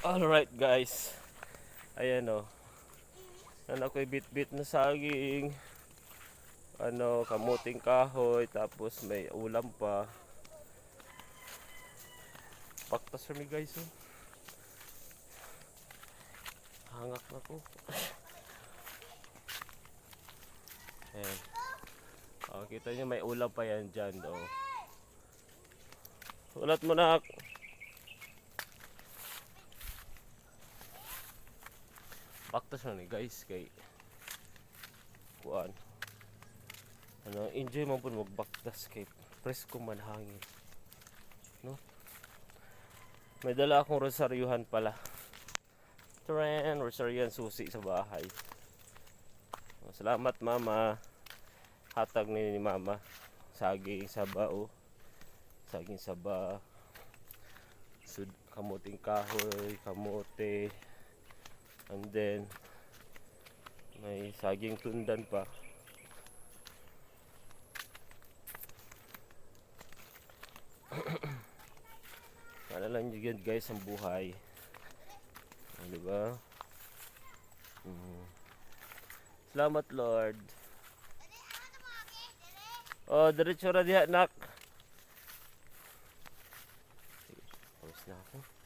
Alright guys. Ayan o. Nan ako'y bit-bit na saging. Ano, kamuting kahoy. Tapos may ulam pa. Paktas kami guys oh. Hangak na ko. Ayan. Oh, kita niyo may ulam pa yan dyan oh. Ulat mo na. Baktas na ni guys kay kuan. Ano, enjoy mo po magbaktas kay presko man hangin. No? May dala akong rosaryuhan pala. Tren, rosaryuhan susi sa bahay. Salamat mama. Hatag ni, ni mama. Saging saba oh. Saging saba. Sud kamuting kahoy, kamote. And then, may saging tundan pa. Para lang yun guys ang buhay. Ah, di ba? Mm. Salamat Lord. Oh, diretso ra diha nak. Pause na ako.